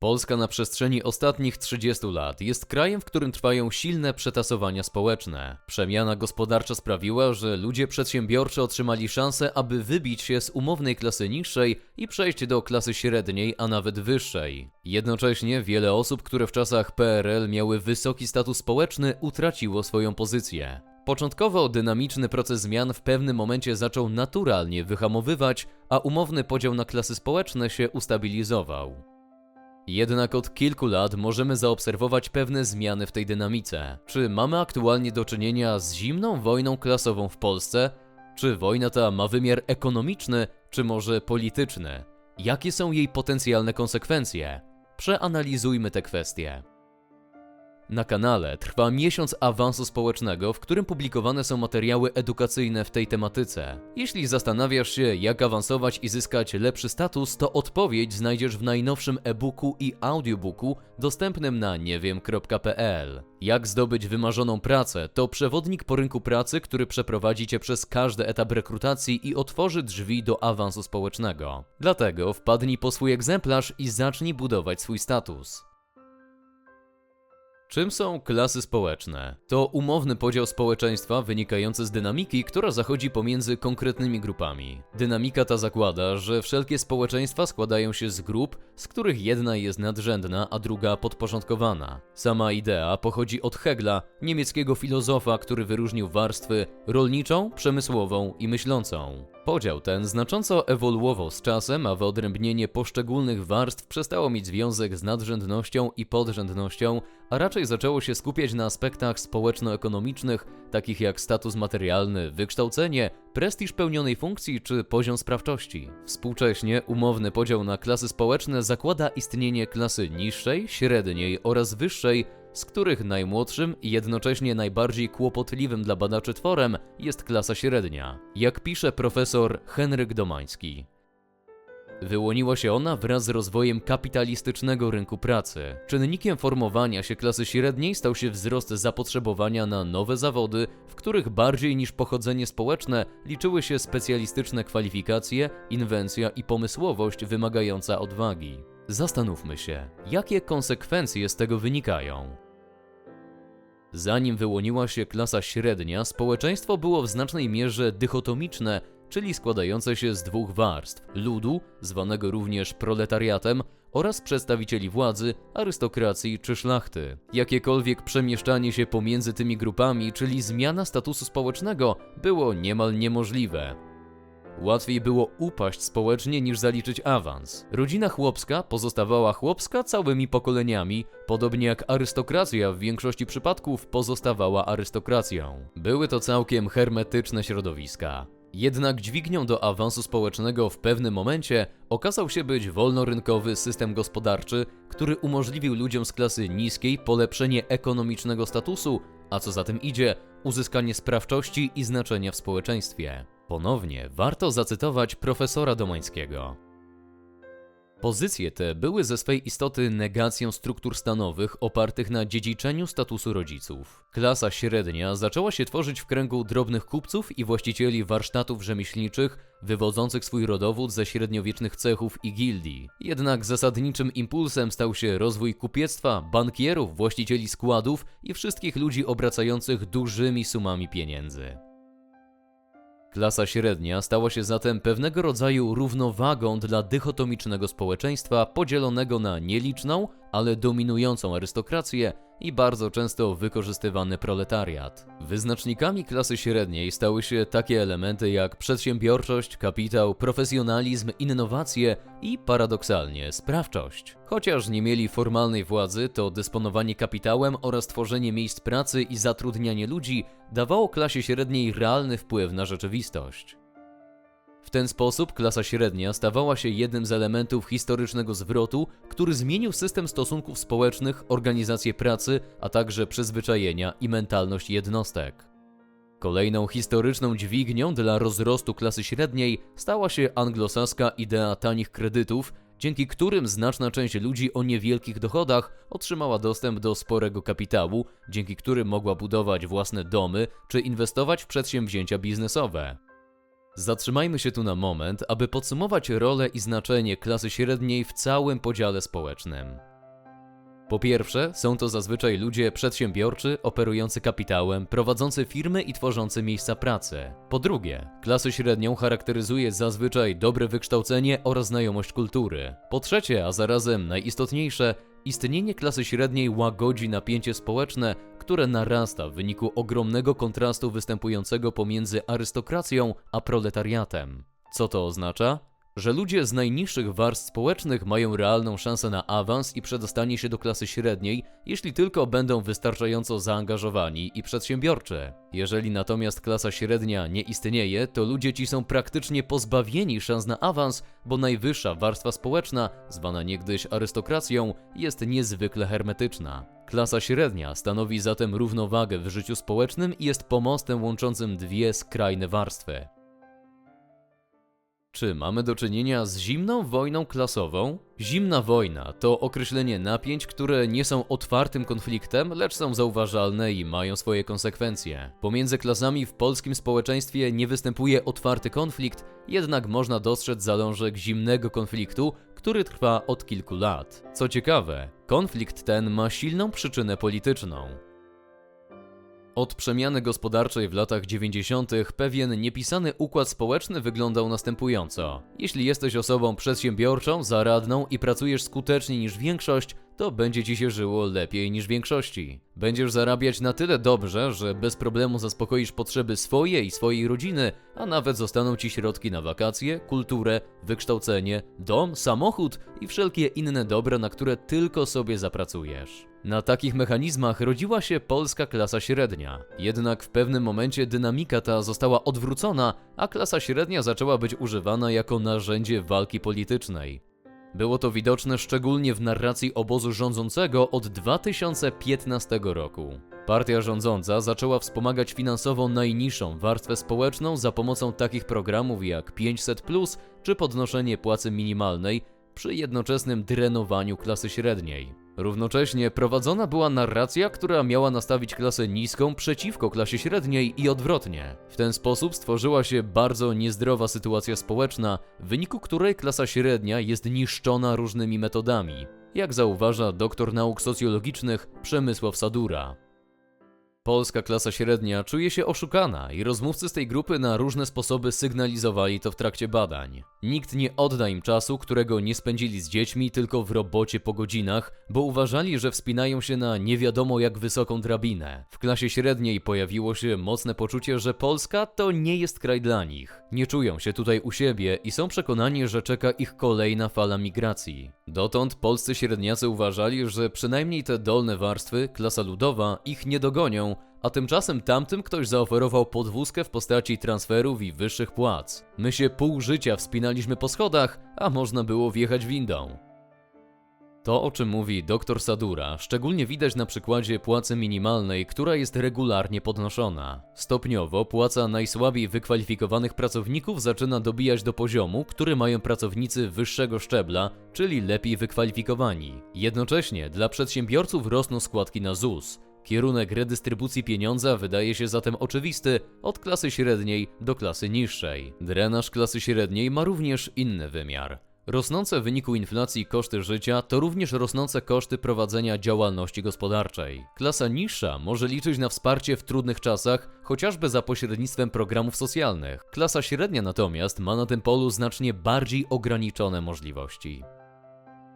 Polska na przestrzeni ostatnich 30 lat jest krajem, w którym trwają silne przetasowania społeczne. Przemiana gospodarcza sprawiła, że ludzie przedsiębiorczy otrzymali szansę, aby wybić się z umownej klasy niższej i przejść do klasy średniej, a nawet wyższej. Jednocześnie wiele osób, które w czasach PRL miały wysoki status społeczny, utraciło swoją pozycję. Początkowo dynamiczny proces zmian w pewnym momencie zaczął naturalnie wyhamowywać, a umowny podział na klasy społeczne się ustabilizował. Jednak od kilku lat możemy zaobserwować pewne zmiany w tej dynamice. Czy mamy aktualnie do czynienia z zimną wojną klasową w Polsce? Czy wojna ta ma wymiar ekonomiczny, czy może polityczny? Jakie są jej potencjalne konsekwencje? Przeanalizujmy te kwestie. Na kanale trwa miesiąc awansu społecznego, w którym publikowane są materiały edukacyjne w tej tematyce. Jeśli zastanawiasz się, jak awansować i zyskać lepszy status, to odpowiedź znajdziesz w najnowszym e-booku i audiobooku dostępnym na niewiem.pl. Jak zdobyć wymarzoną pracę to przewodnik po rynku pracy, który przeprowadzi cię przez każdy etap rekrutacji i otworzy drzwi do awansu społecznego. Dlatego wpadnij po swój egzemplarz i zacznij budować swój status. Czym są klasy społeczne? To umowny podział społeczeństwa wynikający z dynamiki, która zachodzi pomiędzy konkretnymi grupami. Dynamika ta zakłada, że wszelkie społeczeństwa składają się z grup, z których jedna jest nadrzędna, a druga podporządkowana. Sama idea pochodzi od Hegla, niemieckiego filozofa, który wyróżnił warstwy rolniczą, przemysłową i myślącą. Podział ten znacząco ewoluował z czasem, a wyodrębnienie poszczególnych warstw przestało mieć związek z nadrzędnością i podrzędnością, a raczej zaczęło się skupiać na aspektach społeczno-ekonomicznych, takich jak status materialny, wykształcenie, prestiż pełnionej funkcji czy poziom sprawczości. Współcześnie umowny podział na klasy społeczne zakłada istnienie klasy niższej, średniej oraz wyższej, z których najmłodszym i jednocześnie najbardziej kłopotliwym dla badaczy tworem jest klasa średnia, jak pisze profesor Henryk Domański. Wyłoniła się ona wraz z rozwojem kapitalistycznego rynku pracy. Czynnikiem formowania się klasy średniej stał się wzrost zapotrzebowania na nowe zawody, w których bardziej niż pochodzenie społeczne liczyły się specjalistyczne kwalifikacje, inwencja i pomysłowość wymagająca odwagi. Zastanówmy się, jakie konsekwencje z tego wynikają. Zanim wyłoniła się klasa średnia, społeczeństwo było w znacznej mierze dychotomiczne, czyli składające się z dwóch warstw: ludu, zwanego również proletariatem, oraz przedstawicieli władzy, arystokracji czy szlachty. Jakiekolwiek przemieszczanie się pomiędzy tymi grupami, czyli zmiana statusu społecznego, było niemal niemożliwe. Łatwiej było upaść społecznie niż zaliczyć awans. Rodzina chłopska pozostawała chłopska całymi pokoleniami, podobnie jak arystokracja w większości przypadków pozostawała arystokracją. Były to całkiem hermetyczne środowiska. Jednak dźwignią do awansu społecznego w pewnym momencie okazał się być wolnorynkowy system gospodarczy, który umożliwił ludziom z klasy niskiej polepszenie ekonomicznego statusu, a co za tym idzie, uzyskanie sprawczości i znaczenia w społeczeństwie. Ponownie warto zacytować profesora Domańskiego. Pozycje te były ze swej istoty negacją struktur stanowych opartych na dziedziczeniu statusu rodziców. Klasa średnia zaczęła się tworzyć w kręgu drobnych kupców i właścicieli warsztatów rzemieślniczych, wywodzących swój rodowód ze średniowiecznych cechów i gildii. Jednak zasadniczym impulsem stał się rozwój kupiectwa, bankierów, właścicieli składów i wszystkich ludzi obracających dużymi sumami pieniędzy. Klasa średnia stała się zatem pewnego rodzaju równowagą dla dychotomicznego społeczeństwa podzielonego na nieliczną, ale dominującą arystokrację i bardzo często wykorzystywany proletariat. Wyznacznikami klasy średniej stały się takie elementy jak przedsiębiorczość, kapitał, profesjonalizm, innowacje i paradoksalnie sprawczość. Chociaż nie mieli formalnej władzy, to dysponowanie kapitałem oraz tworzenie miejsc pracy i zatrudnianie ludzi dawało klasie średniej realny wpływ na rzeczywistość. W ten sposób klasa średnia stawała się jednym z elementów historycznego zwrotu, który zmienił system stosunków społecznych, organizację pracy, a także przyzwyczajenia i mentalność jednostek. Kolejną historyczną dźwignią dla rozrostu klasy średniej stała się anglosaska idea tanich kredytów, dzięki którym znaczna część ludzi o niewielkich dochodach otrzymała dostęp do sporego kapitału, dzięki którym mogła budować własne domy czy inwestować w przedsięwzięcia biznesowe. Zatrzymajmy się tu na moment, aby podsumować rolę i znaczenie klasy średniej w całym podziale społecznym. Po pierwsze, są to zazwyczaj ludzie przedsiębiorczy, operujący kapitałem, prowadzący firmy i tworzący miejsca pracy. Po drugie, klasę średnią charakteryzuje zazwyczaj dobre wykształcenie oraz znajomość kultury. Po trzecie, a zarazem najistotniejsze, istnienie klasy średniej łagodzi napięcie społeczne, które narasta w wyniku ogromnego kontrastu występującego pomiędzy arystokracją a proletariatem. Co to oznacza? Że ludzie z najniższych warstw społecznych mają realną szansę na awans i przedostanie się do klasy średniej, jeśli tylko będą wystarczająco zaangażowani i przedsiębiorczy. Jeżeli natomiast klasa średnia nie istnieje, to ludzie ci są praktycznie pozbawieni szans na awans, bo najwyższa warstwa społeczna, zwana niegdyś arystokracją, jest niezwykle hermetyczna. Klasa średnia stanowi zatem równowagę w życiu społecznym i jest pomostem łączącym dwie skrajne warstwy. Czy mamy do czynienia z zimną wojną klasową? Zimna wojna to określenie napięć, które nie są otwartym konfliktem, lecz są zauważalne i mają swoje konsekwencje. Pomiędzy klasami w polskim społeczeństwie nie występuje otwarty konflikt, jednak można dostrzec zalążek zimnego konfliktu, który trwa od kilku lat. Co ciekawe, konflikt ten ma silną przyczynę polityczną. Od przemiany gospodarczej w latach 90. pewien niepisany układ społeczny wyglądał następująco. Jeśli jesteś osobą przedsiębiorczą, zaradną i pracujesz skuteczniej niż większość, to będzie ci się żyło lepiej niż większości. Będziesz zarabiać na tyle dobrze, że bez problemu zaspokoisz potrzeby swoje i swojej rodziny, a nawet zostaną ci środki na wakacje, kulturę, wykształcenie, dom, samochód i wszelkie inne dobra, na które tylko sobie zapracujesz. Na takich mechanizmach rodziła się polska klasa średnia. Jednak w pewnym momencie dynamika ta została odwrócona, a klasa średnia zaczęła być używana jako narzędzie walki politycznej. Było to widoczne szczególnie w narracji obozu rządzącego od 2015 roku. Partia rządząca zaczęła wspomagać finansowo najniższą warstwę społeczną za pomocą takich programów jak 500 czy podnoszenie płacy minimalnej przy jednoczesnym drenowaniu klasy średniej. Równocześnie prowadzona była narracja, która miała nastawić klasę niską przeciwko klasie średniej i odwrotnie. W ten sposób stworzyła się bardzo niezdrowa sytuacja społeczna, w wyniku której klasa średnia jest niszczona różnymi metodami, jak zauważa doktor nauk socjologicznych Przemysław Sadura. Polska klasa średnia czuje się oszukana i rozmówcy z tej grupy na różne sposoby sygnalizowali to w trakcie badań. Nikt nie odda im czasu, którego nie spędzili z dziećmi, tylko w robocie po godzinach, bo uważali, że wspinają się na nie wiadomo jak wysoką drabinę. W klasie średniej pojawiło się mocne poczucie, że Polska to nie jest kraj dla nich. Nie czują się tutaj u siebie i są przekonani, że czeka ich kolejna fala migracji. Dotąd polscy średniacy uważali, że przynajmniej te dolne warstwy, klasa ludowa, ich nie dogonią, a tymczasem tamtym ktoś zaoferował podwózkę w postaci transferów i wyższych płac. My się pół życia wspinaliśmy po schodach, a można było wjechać windą. To, o czym mówi dr Sadura, szczególnie widać na przykładzie płacy minimalnej, która jest regularnie podnoszona. Stopniowo płaca najsłabiej wykwalifikowanych pracowników zaczyna dobijać do poziomu, który mają pracownicy wyższego szczebla, czyli lepiej wykwalifikowani. Jednocześnie dla przedsiębiorców rosną składki na ZUS. Kierunek redystrybucji pieniądza wydaje się zatem oczywisty od klasy średniej do klasy niższej. Drenaż klasy średniej ma również inny wymiar. Rosnące w wyniku inflacji koszty życia to również rosnące koszty prowadzenia działalności gospodarczej. Klasa niższa może liczyć na wsparcie w trudnych czasach, chociażby za pośrednictwem programów socjalnych. Klasa średnia natomiast ma na tym polu znacznie bardziej ograniczone możliwości.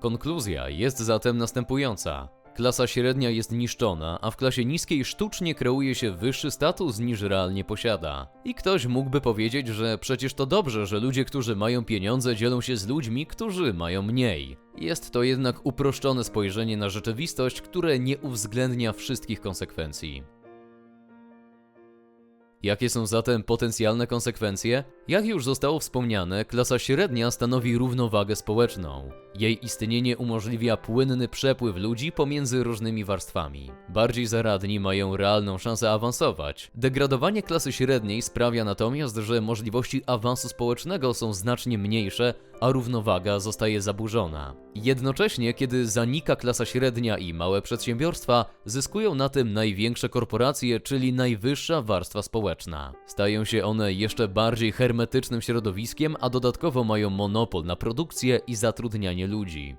Konkluzja jest zatem następująca. Klasa średnia jest niszczona, a w klasie niskiej sztucznie kreuje się wyższy status niż realnie posiada. I ktoś mógłby powiedzieć, że przecież to dobrze, że ludzie, którzy mają pieniądze, dzielą się z ludźmi, którzy mają mniej. Jest to jednak uproszczone spojrzenie na rzeczywistość, które nie uwzględnia wszystkich konsekwencji. Jakie są zatem potencjalne konsekwencje? Jak już zostało wspomniane, klasa średnia stanowi równowagę społeczną. Jej istnienie umożliwia płynny przepływ ludzi pomiędzy różnymi warstwami. Bardziej zaradni mają realną szansę awansować. Degradowanie klasy średniej sprawia natomiast, że możliwości awansu społecznego są znacznie mniejsze, a równowaga zostaje zaburzona. Jednocześnie, kiedy zanika klasa średnia i małe przedsiębiorstwa, zyskują na tym największe korporacje, czyli najwyższa warstwa społeczna. Stają się one jeszcze bardziej hermetycznym środowiskiem, a dodatkowo mają monopol na produkcję i zatrudnianie ludzi.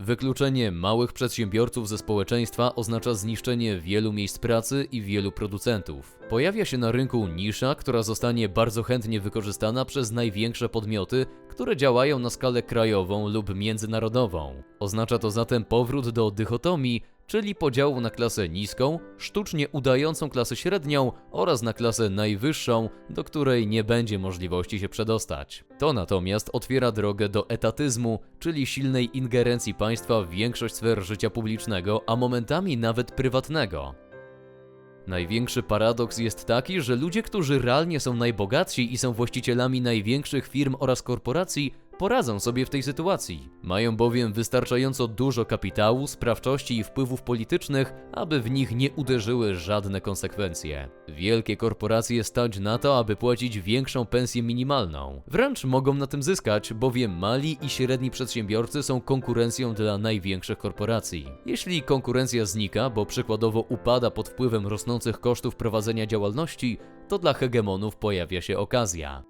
Wykluczenie małych przedsiębiorców ze społeczeństwa oznacza zniszczenie wielu miejsc pracy i wielu producentów. Pojawia się na rynku nisza, która zostanie bardzo chętnie wykorzystana przez największe podmioty, które działają na skalę krajową lub międzynarodową. Oznacza to zatem powrót do dychotomii, czyli podziału na klasę niską, sztucznie udającą klasę średnią oraz na klasę najwyższą, do której nie będzie możliwości się przedostać. To natomiast otwiera drogę do etatyzmu, czyli silnej ingerencji państwa w większość sfer życia publicznego, a momentami nawet prywatnego. Największy paradoks jest taki, że ludzie, którzy realnie są najbogatsi i są właścicielami największych firm oraz korporacji, poradzą sobie w tej sytuacji. Mają bowiem wystarczająco dużo kapitału, sprawczości i wpływów politycznych, aby w nich nie uderzyły żadne konsekwencje. Wielkie korporacje stać na to, aby płacić większą pensję minimalną. Wręcz mogą na tym zyskać, bowiem mali i średni przedsiębiorcy są konkurencją dla największych korporacji. Jeśli konkurencja znika, bo przykładowo upada pod wpływem rosnących kosztów prowadzenia działalności, to dla hegemonów pojawia się okazja.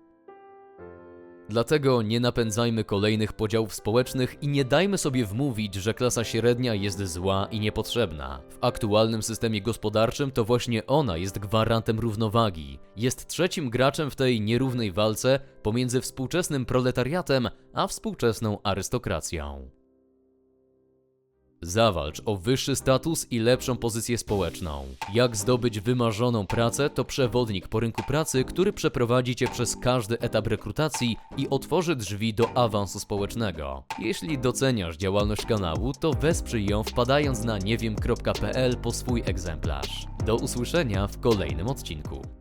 Dlatego nie napędzajmy kolejnych podziałów społecznych i nie dajmy sobie wmówić, że klasa średnia jest zła i niepotrzebna. W aktualnym systemie gospodarczym to właśnie ona jest gwarantem równowagi. Jest trzecim graczem w tej nierównej walce pomiędzy współczesnym proletariatem a współczesną arystokracją. Zawalcz o wyższy status i lepszą pozycję społeczną. Jak zdobyć wymarzoną pracę to przewodnik po rynku pracy, który przeprowadzi Cię przez każdy etap rekrutacji i otworzy drzwi do awansu społecznego. Jeśli doceniasz działalność kanału, to wesprzyj ją wpadając na niewiem.pl po swój egzemplarz. Do usłyszenia w kolejnym odcinku.